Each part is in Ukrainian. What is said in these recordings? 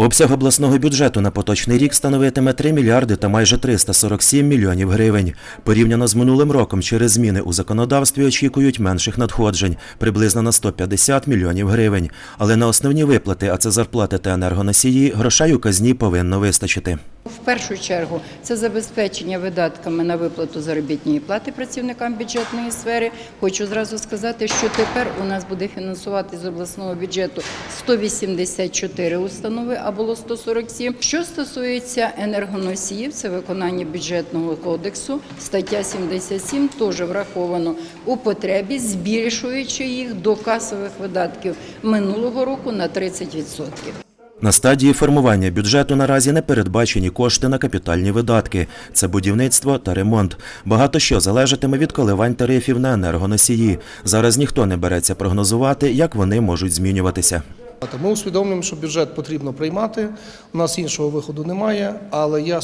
Обсяг обласного бюджету на поточний рік становитиме 3 мільярди та майже 347 мільйонів гривень. Порівняно з минулим роком через зміни у законодавстві очікують менших надходжень – приблизно на 150 мільйонів гривень. Але на основні виплати, а це зарплати та енергоносії, грошей у казні повинно вистачити. Першу чергу це забезпечення видатками на виплату заробітної плати працівникам бюджетної сфери. Хочу зразу сказати, що тепер у нас буде фінансувати з обласного бюджету 184 установи, а було 147. Що стосується енергоносіїв, це виконання бюджетного кодексу, стаття 77 теж враховано у потребі, збільшуючи їх до касових видатків минулого року на 30%. На стадії формування бюджету наразі не передбачені кошти на капітальні видатки. Це будівництво та ремонт. Багато що залежатиме від коливань тарифів на енергоносії. Зараз ніхто не береться прогнозувати, як вони можуть змінюватися. Ми усвідомлюємо, що бюджет потрібно приймати. У нас іншого виходу немає, але я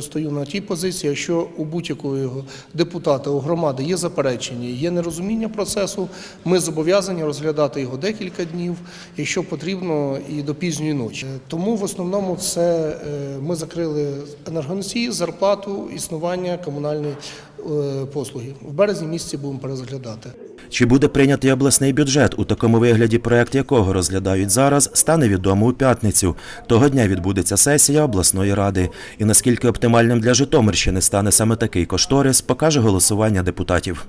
стою на тій позиції, якщо у будь-якого депутата, у громади є заперечення, є нерозуміння процесу, ми зобов'язані розглядати його декілька днів, якщо потрібно, і до пізньої ночі. Е, Тому в основному це е, ми закрили енергоносії, зарплату, існування комунальної е, послуги. В березні місяці будемо перезаглядати. Чи буде прийнятий обласний бюджет у такому вигляді, проект якого розглядають зараз, стане відомо у п'ятницю. Того дня відбудеться сесія обласної ради. І наскільки оптимальним для Житомирщини стане саме такий кошторис, покаже голосування депутатів.